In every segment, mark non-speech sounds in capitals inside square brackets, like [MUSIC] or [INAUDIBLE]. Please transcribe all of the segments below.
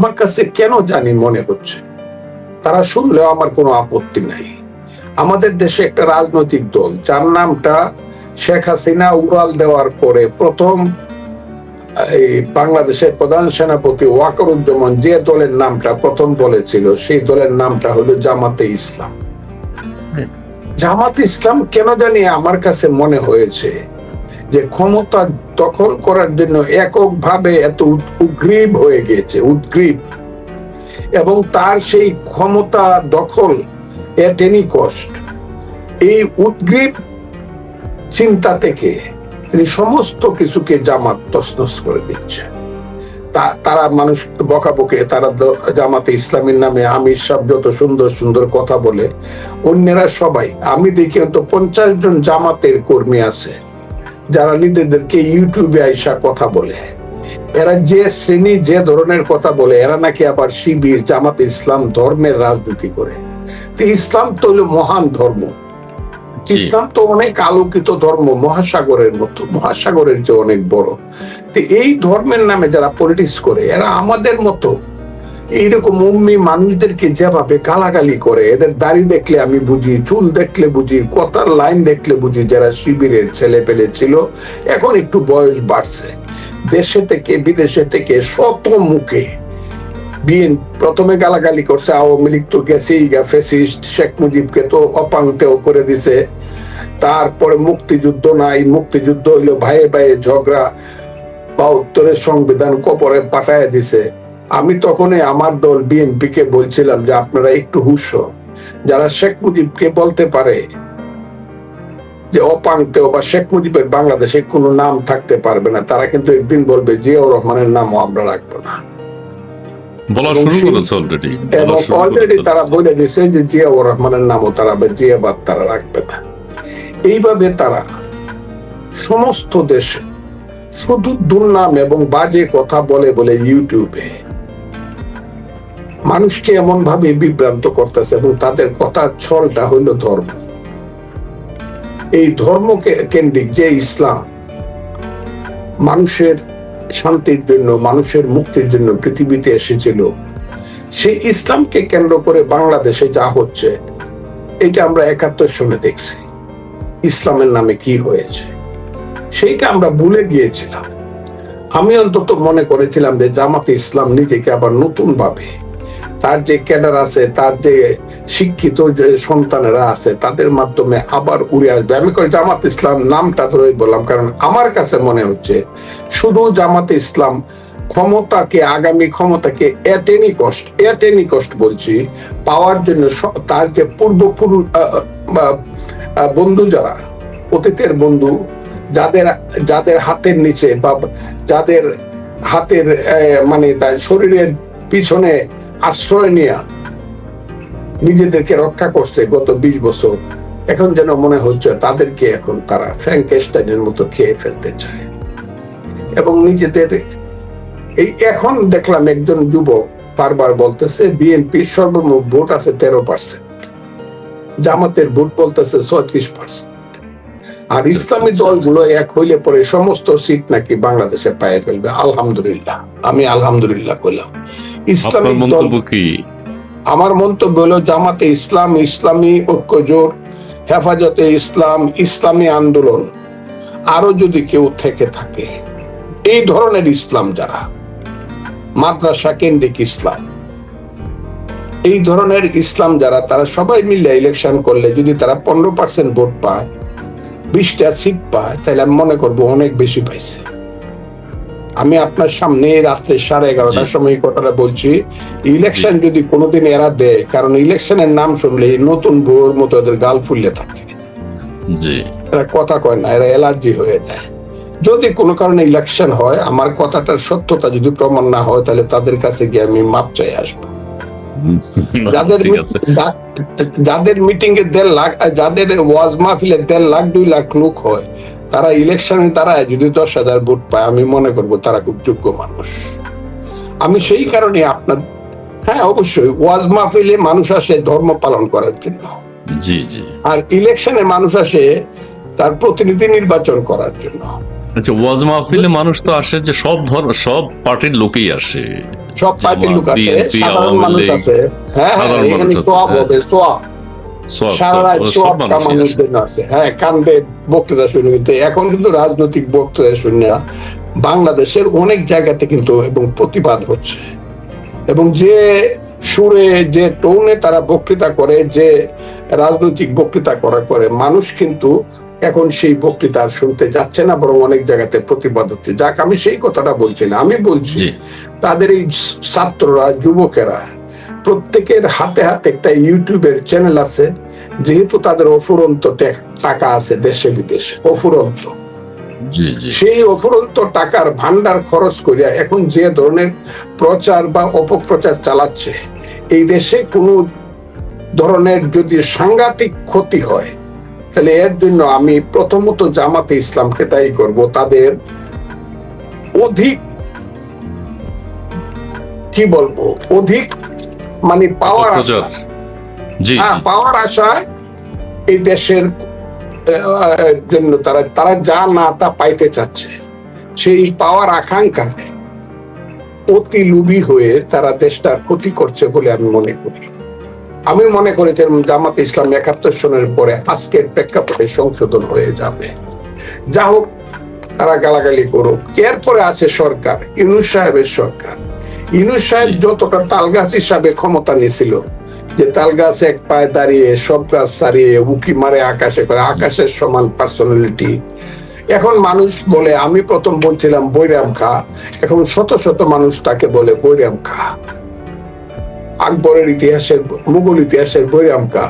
আমার কাছে কেন জানি মনে হচ্ছে? তারা শুনলেও আমার কোনো আপত্তি নাই। আমাদের দেশে একটা রাজনৈতিক দল যার নামটা শেখ হাসিনা উড়াল দেওয়ার পরে প্রথম এই বাংলাদেশের প্রধান সেনাপতি ওয়াকরুজ্জামান যে দলের নামটা প্রথম বলেছিল সেই দলের নামটা হলো জামাতে ইসলাম। জামাত ইসলাম কেন জানি আমার কাছে মনে হয়েছে যে ক্ষমতা দখল করার জন্য এককভাবে এত উদ- উদ্গ্রীব হয়ে গিয়েছে, উদ্গ্রীব। এবং তার সেই ক্ষমতা দখল এট এনি কষ্ট এই উদ্গ্রীব চিন্তা থেকে তিনি সমস্ত কিছুকে জামাত তসনস করে দিচ্ছে। তারা মানুষ বকাবকে, তারা জামাতে ইসলামের নামে আমির সাহেব যত সুন্দর সুন্দর কথা বলে, অন্যেরা সবাই, আমি দেখি অন্ত পঞ্চাশ জন জামাতের কর্মী আছে। যারা নিজেদেরকে ইউটিউবে আইসা কথা বলে এরা যে শ্রেণি যে ধরনের কথা বলে এরা নাকি আবার শিবির জামাত ইসলাম ধর্মের রাজনীতি করে। তো ইসলাম তো হলো মহান ধর্ম। ইসলাম তো অনেক আলোকিত ধর্ম মহাসাগরের মতো মহাসাগরের যে অনেক বড়। তো এই ধর্মের নামে যারা পলিটিক্স করে এরা আমাদের মতো। এইরকম উম্মি মানুষদেরকে যেভাবে গালাগালি করে, এদের দাড়ি দেখলে আমি বুঝি, চুল দেখলে বুঝি, কথার লাইন দেখলে বুঝি যারা শিবিরের ছেলে পেলে ছিল, এখন একটু বয়স বাড়ছে। দেশে থেকে, বিদেশে থেকে শত মুখে বিএন প্রথমে গালাগালি করছে, আওয়ামী লীগ তো গেছেই গা ফেসিস্ট শেখ মুজিবকে তো অপাংতেও করে দিছে। তারপরে মুক্তিযুদ্ধ নাই, মুক্তিযুদ্ধ হইল ভাইয়ে ভাইয়ে ঝগড়া বা উত্তরের সংবিধান কপরে পাঠায় দিছে। আমি তখনই আমার দল বিএনপি কে বলছিলাম যে আপনারা একটু হুশ। যারা শেখ মুজিবকে বলতে পারে যে অপাংতেও বা শেখ মুজিবের বাংলাদেশে কোনো নাম থাকতে পারবে না তারা কিন্তু একদিন বলবে জিয়াউর রহমানের নামও আমরা রাখব না। বলা শুরু করেছে অলরেডি এবং অলরেডি তারা বলে দিছে যে জিয়াউর রহমানের নামও তারা বা জিয়াবাদ তারা রাখবে না। এইভাবে তারা সমস্ত দেশে শুধু দুর্নাম এবং বাজে কথা বলে বলে ইউটিউবে মানুষকে এমন ভাবে বিভ্রান্ত করতেছে এবং তাদের কথা ছলটা হইল ধর্ম। এই ধর্মকে কেন্দ্রিক যে ইসলাম, মানুষের শান্তির জন্য, মানুষের মুক্তির জন্য পৃথিবীতে এসেছিল, সেই ইসলামকে কেন্দ্র করে বাংলাদেশে যা হচ্ছে এটা আমরা একাত্তর সনে দেখছি, ইসলামের নামে কি হয়েছে। সেইটা আমরা ভুলে গিয়েছিলাম। আমি অন্তত মনে করেছিলাম যে জামাতে ইসলাম নিজেকে আবার নতুন ভাবে তার যে ক্যাডার আছে, তার যে শিক্ষিত যে সন্তানেরা আছে, তাদের মাধ্যমে আবার উড়ে আসবে। আমি কই জামাত ইসলাম নামটা ধরেই বললাম, কারণ আমার কাছে মনে হচ্ছে শুধু জামাত ইসলাম ক্ষমতাকে, আগামী ক্ষমতাকে এটেনি কষ্ট এটেনি কষ্ট বলছি, পাওয়ার জন্য তার যে পূর্বপুরুষ বন্ধু যারা, অতীতের বন্ধু, যাদের যাদের হাতের নিচে বা, যাদের হাতের মানে শরীরের পিছনে আশ্রয় নিয়ে নিজেদেরকে রক্ষা করছে গত বিশ বছর। এখন যেন মনে হচ্ছে তাদেরকে এখন তারা ফ্র্যাঙ্কেস্টাইনের মতো খেয়ে ফেলতে চায়। এবং নিজেদের এই এখন দেখলাম একজন যুবক বারবার বলতেছে বিএনপির সর্বমোট ভোট আছে তেরো পার্সেন্ট, জামাতের ভোট বলতেছে ছত্রিশ পার্সেন্ট। আর ইসলামী দলগুলো এক হইলে পরে সমস্ত সিট নাকি বাংলাদেশে পায়ে ফেলবে। আলহামদুলিল্লাহ আমি আলহামদুলিল্লাহ কইলাম। ইসলামী মন্তব্য কি? আমার মন্তব্য হলো জামাতে ইসলাম ইসলামী ঐক্য জোট হেফাজতে ইসলাম ইসলামী আন্দোলন আরও যদি কেউ থেকে থাকে এই ধরনের ইসলাম যারা মাদ্রাসা কেন্দ্রিক ইসলাম এই ধরনের ইসলাম যারা তারা সবাই মিলে ইলেকশন করলে যদি তারা পনেরো পার্সেন্ট ভোট পায় বিশটা সিট পায় তাহলে আমি মনে করব অনেক বেশি পাইছে। আমি আপনার সামনে রাত্রে সাড়ে এগারোটার সময় কথাটা বলছি ইলেকশন যদি কোনোদিন এরা দেয় কারণ ইলেকশনের নাম শুনলে নতুন বউর মতো ওদের গাল ফুললে থাকে। এরা কথা কয় না এরা অ্যালার্জি হয়ে যায়। যদি কোনো কারণে ইলেকশন হয় আমার কথাটার সত্যতা যদি প্রমাণ না হয় তাহলে তাদের কাছে গিয়ে আমি মাপ চাই আসব। [LAUGHS] যাদের মিটিং এ দেড় লাখ যাদের ওয়াজ মাহফিলে দেড় লাখ দুই লাখ লোক হয় তারা ইলেকশনে তারা যদি দশ হাজার ভোট পায় আমি মনে করব তারা খুব যোগ্য মানুষ। আমি সেই কারণে আপনার হ্যাঁ অবশ্যই ওয়াজ মাহফিলে মানুষ আসে ধর্ম পালন করার জন্য। জি জি। আর ইলেকশনে মানুষ আসে তার প্রতিনিধি নির্বাচন করার জন্য। আচ্ছা ওয়াজ মাহফিলে মানুষ তো আসে যে সব ধর্ম সব পার্টির লোকেই আসে। সব পার্টির লোক আছে সাধারণ মানুষ আছে। হ্যাঁ হ্যাঁ এখানে সোয়াব হ্যাঁ। হবে সোয়াব। সারা রাত সোয়াব কামানোর জন্য আছে। হ্যাঁ কান্দে বক্তৃতা শুরু কিন্তু এখন কিন্তু রাজনৈতিক বক্তৃতা শুনে বাংলাদেশের অনেক জায়গাতে কিন্তু এবং প্রতিবাদ হচ্ছে। এবং যে সুরে যে টোনে তারা বক্তৃতা করে যে রাজনৈতিক বক্তৃতা করা করে মানুষ কিন্তু এখন সেই বক্তৃতা আর শুনতে যাচ্ছে না বরং অনেক জায়গাতে প্রতিবাদ হচ্ছে। যাক আমি সেই কথাটা বলছি না আমি বলছি তাদের এই ছাত্ররা যুবকেরা প্রত্যেকের হাতে হাতে একটা ইউটিউবের চ্যানেল আছে যেহেতু তাদের অফুরন্ত টাকা আছে দেশে বিদেশে অফুরন্ত। জি জি। সেই অফুরন্ত টাকার ভান্ডার খরচ করিয়া এখন যে ধরনের প্রচার বা অপপ্রচার চালাচ্ছে এই দেশে কোনো ধরনের যদি সাংঘাতিক ক্ষতি হয় তাহলে এর জন্য আমি প্রথমত জামাতে ইসলামকে দায়ী করব তাদের অধিক কি বলব অধিক মানে পাওয়ার। হ্যাঁ পাওয়ার আশায় এই দেশের জন্য তারা তারা যা না তা পাইতে চাচ্ছে সেই পাওয়ার আকাঙ্ক্ষায় অতি লুবি হয়ে তারা দেশটার ক্ষতি করছে বলে আমি মনে করি। আমি মনে করি যে জামাত ইসলাম একাত্তর সনের পরে আজকের প্রেক্ষাপটে সংশোধন হয়ে যাবে। যা হোক, তারা গালাগালি করুক। এরপরে আছে সরকার ইউনুস সাহেবের সরকার। ইউনুস সাহেব যতটা তালগাছ হিসাবে ক্ষমতা নিয়েছিল, যে তাল গাছ এক পায়ে দাঁড়িয়ে, সব গাছ সারিয়ে উকি মারে আকাশে করে, আকাশের সমান পার্সোনালিটি এখন মানুষ বলে, আমি প্রথম বলছিলাম বৈরাম খা, এখন শত শত মানুষ তাকে বলে বৈরাম খা। আকবরের ইতিহাসের মুঘল ইতিহাসের বৈরাম খা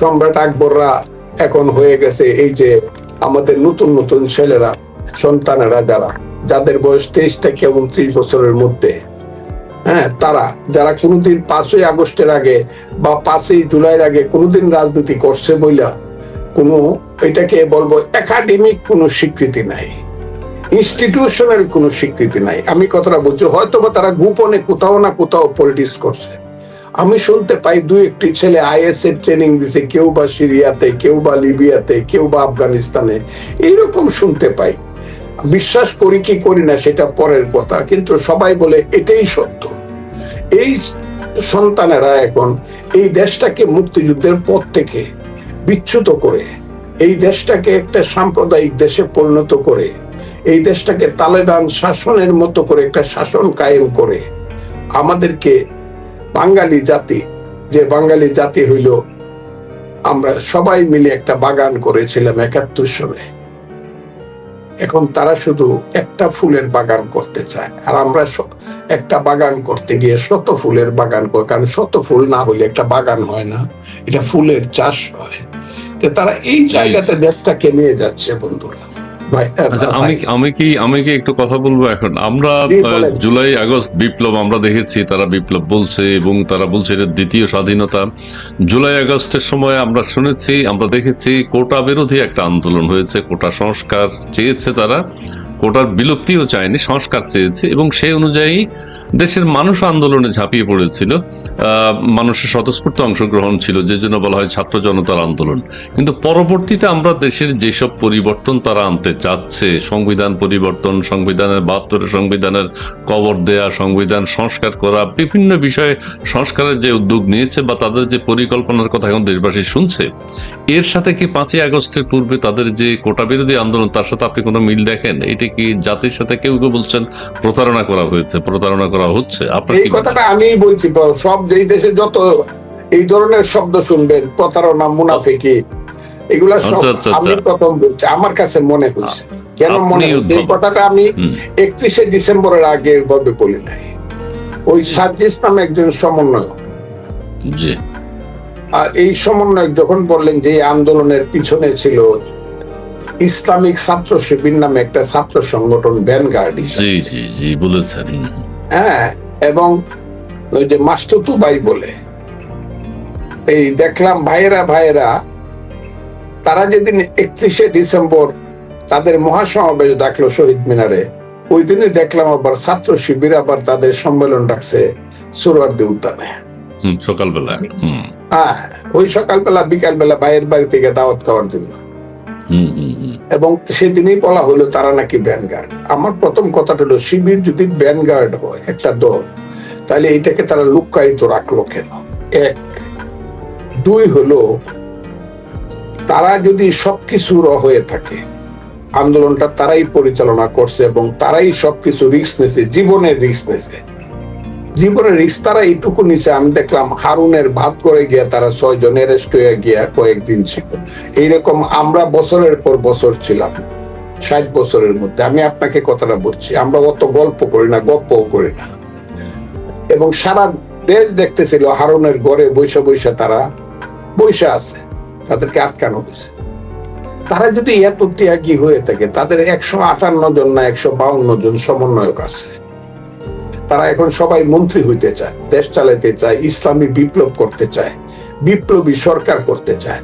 সম্রাট আকবররা এখন হয়ে গেছে এই যে আমাদের নতুন নতুন ছেলেরা, সন্তানেরা যারা, যাদের বয়স তেইশ থেকে উনত্রিশ বছরের মধ্যে। হ্যাঁ তারা, যারা কোনোদিন পাঁচই আগস্টের আগে বা পাঁচই জুলাইয়ের আগে কোনোদিন রাজনীতি করছে বইলা, কোনো এটাকে বলব একাডেমিক কোনো স্বীকৃতি নাই। ইনস্টিটিউশনাল কোনো স্বীকৃতি নাই। আমি কথাটা বলছি হয়তো বা তারা গোপনে কোথাও না কোথাও পলিটিক্স করছে। আমি শুনতে পাই দুই একটি ছেলে আইএস এর ট্রেনিং দিছে, কেউ বা সিরিয়াতে, কেউ বা লিবিয়াতে, কেউ বা আফগানিস্তানে। এইরকম শুনতে পাই। বিশ্বাস করি কি করি না সেটা পরের কথা, কিন্তু সবাই বলে এটাই সত্য। এই সন্তানেরা এখন এই দেশটাকে মুক্তিযুদ্ধের পথ থেকে বিচ্যুত করে, এই দেশটাকে একটা সাম্প্রদায়িক দেশে পরিণত করে এই দেশটাকে তালেবান শাসনের মতো করে একটা শাসন কায়েম করে। আমাদেরকে বাঙালি জাতি যে বাঙালি জাতি হইল আমরা সবাই মিলে একটা বাগান করেছিলাম একাত্তর সনে। এখন তারা শুধু একটা ফুলের বাগান করতে চায় আর আমরা একটা বাগান করতে গিয়ে শত ফুলের বাগান করে কারণ শত ফুল না হলে একটা বাগান হয় না এটা ফুলের চাষ হয়। তো তারা এই জায়গাতে দেশটাকে নিয়ে যাচ্ছে বন্ধুরা। ভাই আহ, ভাই, আমি আমি কি আমি কি একটু কথা বলব এখন? আমরা জি, আহ, বলেন। জুলাই আগস্ট বিপ্লব আমরা দেখেছি তারা বিপ্লব বলছে এবং তারা বলছে এটা দ্বিতীয় স্বাধীনতা। জুলাই আগস্টের সময় আমরা শুনেছি আমরা দেখেছি কোটা বিরোধী একটা আন্দোলন হয়েছে কোটা সংস্কার চেয়েছে তারা। কোটার বিলুপ্তিও চায়নি সংস্কার চেয়েছে এবং সেই অনুযায়ী দেশের মানুষ আন্দোলনে ঝাঁপিয়ে পড়েছিল মানুষের স্বতঃস্ফূর্ত অংশগ্রহণ ছিল, যে জন্য বলা হয় ছাত্র জনতার আন্দোলন। কিন্তু পরবর্তীতে আমরা দেশের যেসব পরিবর্তন তারা আনতে চাচ্ছে, সংবিধান পরিবর্তন, সংবিধানের বাহাত্তরের সংবিধানের কবর দেয়া, সংবিধান সংস্কার করা, বিভিন্ন বিষয়ে সংস্কারের যে উদ্যোগ নিয়েছে বা তাদের যে পরিকল্পনার কথা এখন দেশবাসী শুনছে, এর সাথে কি পাঁচই আগস্টের পূর্বে তাদের যে কোটা বিরোধী আন্দোলন, তার সাথে আপনি কোনো মিল দেখেন? এটা কি জাতির সাথে কেউ কেউ বলছেন, প্রতারণা করা হয়েছে, প্রতারণা করা হচ্ছে? এই কথাটা আমি বলছি সব যেই দেশে যত এই ধরনের শব্দ শুনবেন প্রতারণা মুনাফিকি এগুলা সব আচ্ছা, আচ্ছা, আমি আচ্ছা। প্রথম বলছি আমার কাছে মনে হয়েছে কেন মনে হচ্ছে? এই কথাটা আমি একত্রিশে ডিসেম্বরের আগে ভাবে বলি নাই। ওই সার্জিস নামে একজন সমন্বয়ক। এই সমন্বয়ক যখন বললেন যে আন্দোলনের পিছনে ছিল ইসলামিক ছাত্র শিবির নামে একটা ছাত্র সংগঠন ভ্যানগার্ড হিসেবে। জি জি জি বলেছেন। হ্যাঁ এবং ওই যে মাস্তুতু ভাই বলে এই দেখলাম ভাইয়েরা ভাইয়েরা তারা যেদিন একত্রিশে ডিসেম্বর তাদের মহাসমাবেশ ডাকলো শহীদ মিনারে ওই দিনই দেখলাম আবার ছাত্র শিবির আবার তাদের সম্মেলন ডাকছে সুরওয়ার্দী উদ্যানে। সকালবেলা হ্যাঁ ওই সকালবেলা বিকালবেলা ভাইয়ের বাড়ি থেকে দাওয়াত খাওয়ার জন্য। এবং সেদিনই বলা হলো তারা নাকি ব্যানগার্ড আমার প্রথম কথাটা হলো, শিবির যদি ব্যানগার্ড হয়, একটা দল, তাহলে এটাকে তারা লুকায়িত রাখল কেন? এক। দুই হলো, তারা যদি সবকিছু র হয়ে থাকে, আন্দোলনটা তারাই পরিচালনা করছে এবং তারাই সবকিছু রিস্ক নিছে জীবনের রিক্স নিছে জীবনের রিস্ক তারা এইটুকু নিছে, আমি দেখলাম হারুনের ভাত করে গিয়া তারা ছয় জন অ্যারেস্ট হয়ে গিয়া কয়েকদিন ছিল। এইরকম আমরা বছরের পর বছর ছিলাম, ষাট বছরের মধ্যে। আমি আপনাকে কথাটা বলছি, আমরা অত গল্প করি না, গপ্পও করি না। এবং সারা দেশ দেখতেছিল হারুনের গড়ে বৈশা বৈশা তারা বৈশা আছে, তাদেরকে আটকানো হয়েছে। তারা যদি এত ত্যাগী হয়ে থাকে, তাদের একশো আটান্ন জন না একশো বাউন্ন জন সমন্বয়ক আছে। তারা এখন সবাই মন্ত্রী হইতে চায় দেশ চালাতে চায় ইসলামী বিপ্লব করতে চায় বিপ্লবী সরকার করতে চায়।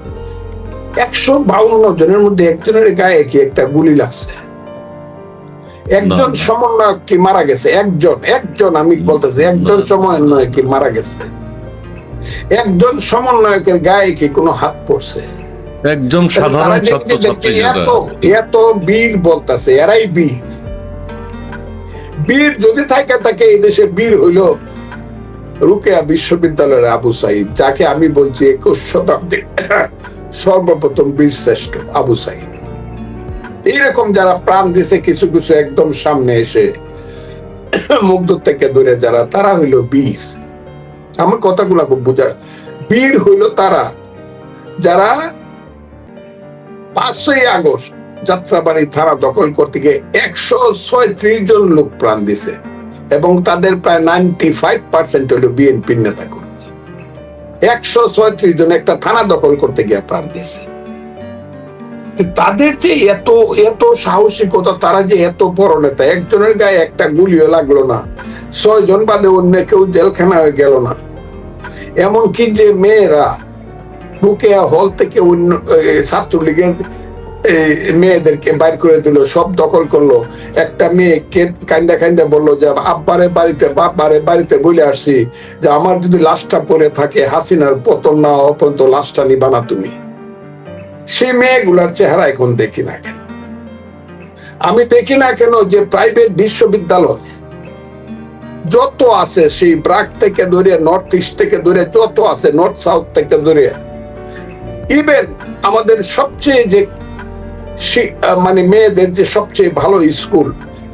একশো বাউন্ন জনের মধ্যে একজনের গায়ে কি একটা গুলি লাগছে? একজন সমন্বয়ক কি মারা গেছে? একজন একজন আমি বলতেছি একজন সমন্বয়ক কি মারা গেছে? একজন সমন্বয়কের গায়ে কি কোনো হাত পড়ছে? একজন সাধারণ যারা এত এত বীর বলতেছে এরাই বীর। বীর যদি থাকে থাকে এই দেশে বীর হইল রুকেয়া বিশ্ববিদ্যালয়ের আবু সাইদ, যাকে আমি বলছি একুশ শতাব্দীর সর্বপ্রথম বীর শ্রেষ্ঠ আবু সাইদ। এইরকম যারা প্রাণ দিছে, কিছু কিছু একদম সামনে এসে মুগ্ধ থেকে দূরে যারা, তারা হইল বীর। আমার কথাগুলা খুব বোঝা বীর হইল তারা যারা পাঁচই আগস্ট যাত্রাবাড়ি থানা দখল করতে গিয়ে একশো ছয়ত্রিশ জন লোক প্রাণ দিছে এবং তাদের প্রায় নাইনটি ফাইভ পার্সেন্ট হলো বিএনপির নেতা কর্মী একশো ছয়ত্রিশ জন একটা থানা দখল করতে গিয়ে প্রাণ দিছে। তাদের যে এত এত সাহসিকতা, তারা যে এত বড় নেতা, একজনের গায়ে একটা গুলিও লাগল না। ছয় জন বাদে অন্য কেউ জেলখানা হয়ে গেল না। এমনকি যে মেয়েরা রুকেয়া হল থেকে অন্য ছাত্রলীগের মেয়েদেরকে বাইর করে দিল, সব দখল করল। একটা মেয়ে কান্দা কান্দা বলল যে, আব্বারে বাড়িতে, বাবারে বাড়িতে বলে আসছি। যে আমার যদি লাশটা পরে থাকে, হাসিনার পতন না হওয়া পর্যন্ত লাশটা নিবা না তুমি। সেই মেয়েগুলার চেহারা এখন দেখি না কেন? আমি দেখি না কেন যে প্রাইভেট বিশ্ববিদ্যালয় যত আছে সেই ব্রাক থেকে ধরে, নর্থ ইস্ট থেকে ধরে, যত আছে নর্থ সাউথ থেকে ধরে, ইভেন আমাদের সবচেয়ে যে মানে মেয়েদের যে সবচেয়ে ভালো স্কুল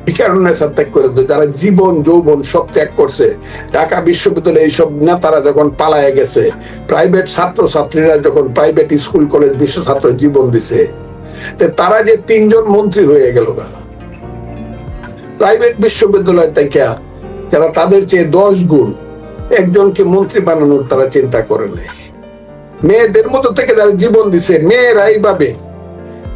ভিকারুন্নেসা ত্যাগ করে দিল, যারা জীবন যৌবন সব ত্যাগ করছে ঢাকা বিশ্ববিদ্যালয়ে এইসব নেতারা যখন পালায় গেছে প্রাইভেট ছাত্র ছাত্রীরা যখন প্রাইভেট স্কুল কলেজ বিশ্ব ছাত্র জীবন দিছে তারা যে তিনজন মন্ত্রী হয়ে গেল প্রাইভেট বিশ্ববিদ্যালয় থেকে যারা তাদের চেয়ে দশ গুণ একজনকে মন্ত্রী বানানোর তারা চিন্তা করে নেই। মেয়েদের মতো থেকে যারা জীবন দিছে মেয়েরা এইভাবে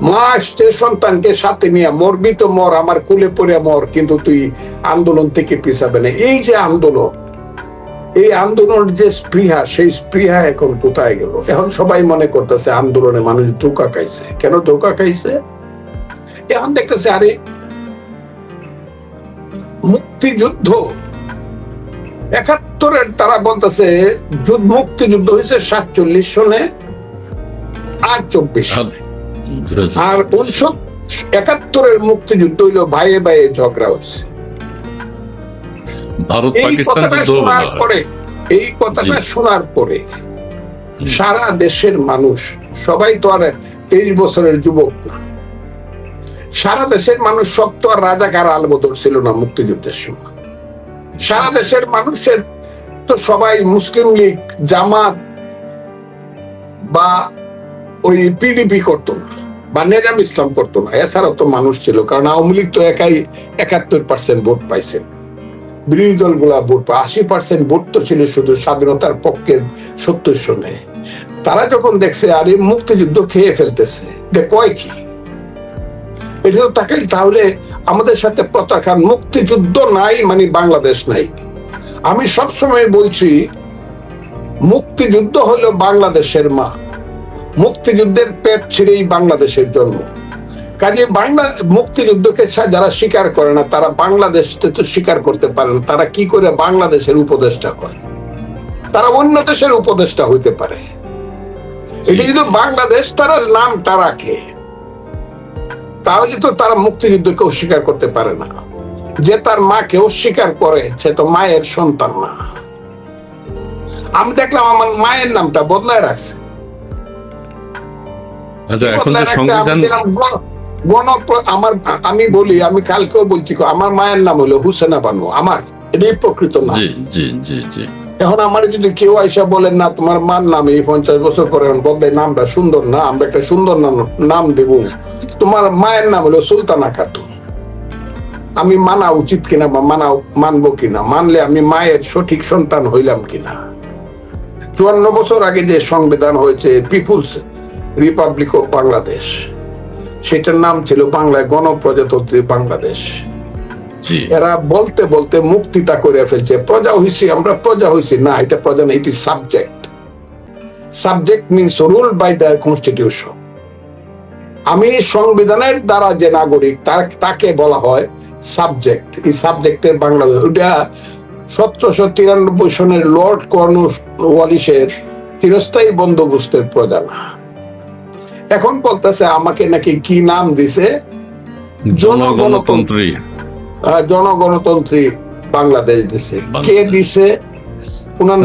মা আসছে, সন্তানকে সাথে নিয়ে, মরবি তো মর, আমার কুলে পড়ে মর, কিন্তু তুই আন্দোলন থেকে পিছাবে না। এই যে আন্দোলন, এই আন্দোলনের যে স্পৃহা, সেই স্পৃহা এখন কোথায় গেল? এখন সবাই মনে করতেছে আন্দোলনে মানুষ ধোকা খাইছে। কেন ধোকা খাইছে? এখন দেখতেছে, আরে, মুক্তিযুদ্ধ। একাত্তরের তারা বলতেছে, যুদ্ধ, মুক্তিযুদ্ধ হয়েছে সাতচল্লিশ সনে আর চব্বিশ সনে আর উনিশশো একাত্তরের মুক্তিযুদ্ধ হইল ভাইয়ে ভাইয়ে ঝগড়া হয়েছে ভারত এই পাকিস্তান কথাটা শোনার পরে এই কথাটা শোনার পরে সারা দেশের মানুষ সবাই তো আর তেইশ বছরের যুবক সারা দেশের মানুষ সব তো আর রাজাকার আলবদর ছিল না মুক্তিযুদ্ধের সময়। সারা দেশের মানুষের তো সবাই মুসলিম লীগ জামাত বা ওই পিডিপি করতো না, বা নেজাম ইসলাম করতো না। এছাড়াও তো মানুষ ছিল, কারণ আওয়ামী লীগ তো একাই একাত্তর পার্সেন্ট ভোট পাইছে। বিরোধী দলগুলা ভোট পায়, আশি পার্সেন্ট ভোট তো ছিল শুধু স্বাধীনতার পক্ষের সত্তর শোনে তারা যখন দেখছে, আরে মুক্তিযুদ্ধ খেয়ে ফেলতেছে, এটা কয় কি? এটা তো তাকে তাহলে আমাদের সাথে পতাকার মুক্তিযুদ্ধ নাই মানে বাংলাদেশ নাই। আমি সবসময় বলছি, মুক্তিযুদ্ধ হলো বাংলাদেশের মা মুক্তিযুদ্ধের পেট ছিঁড়েই বাংলাদেশের জন্ম কাজে বাংলা মুক্তিযুদ্ধকে যারা স্বীকার করে না, তারা বাংলাদেশ তো স্বীকার করতে পারে না। তারা কি করে বাংলাদেশের উপদেষ্টা করে তারা অন্য দেশের উপদেষ্টা হইতে পারে। এটা কিন্তু বাংলাদেশ তারা নামটা রাখে। তাহলে তো তারা মুক্তিযুদ্ধকে অস্বীকার করতে পারে না। যে তার মাকে অস্বীকার করে, সে তো মায়ের সন্তান না। আমি দেখলাম আমার মায়ের নামটা বদলায় রাখছে। আচ্ছা এখন যে আমি সংবিধান গণ- আমার আমি বলি আমি কালকেও বলছি আমার মায়ের নাম হলো হুসেনা বানু আমার। এটাই প্রকৃত নাম। জি জি জি জি। এখন আমার যদি কেউ আইসা বলেন না তোমার মার নাম এই পঞ্চাশ বছর পরে বদলাই নামটা সুন্দর না আমরা একটা সুন্দর নাম- নাম দেব। তোমার মায়ের নাম হলো সুলতানা খাতুন। আমি মানা উচিত কিনা বা মানা মানবো কিনা? মানলে আমি মায়ের সঠিক সন্তান হইলাম কিনা? চুয়ান্ন বছর আগে যে সংবিধান হয়েছে পিপুলস রিপাবলিক অফ বাংলাদেশ সেটার নাম ছিল বাংলায় গণপ্রজাতন্ত্রী বাংলাদেশ। এরা বলতে বলতে মুক্তিতা করে ফেলছে। প্রজা হইছি আমরা প্রজা হইছি। না এটা প্রজা না এটি subject subject means rule by the constitution আমি সংবিধানের দ্বারা যে নাগরিক তাকে বলা হয় সাবজেক্ট এই সাবজেক্টের বাংলা ওটা সতেরোশো তিরানব্বই সনের লর্ড কর্নওয়ালিসের চিরস্থায়ী বন্দোবস্তের প্রজা না। এখন বলতেছে আমাকে নাকি কি নাম দিছে? জনগণতন্ত্রী। জনগণতন্ত্রী বাংলাদেশ দিছে। কে দিছে? ওনার নাম